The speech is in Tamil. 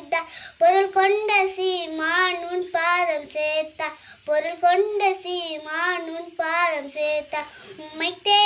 பரவசம் பொருள் கொண்ட சீமான் உன் பாதம் சேர்த்தா பொருள் கொண்ட சீமான் உன் பாதம் சேர்த்தா உம்மை தேடி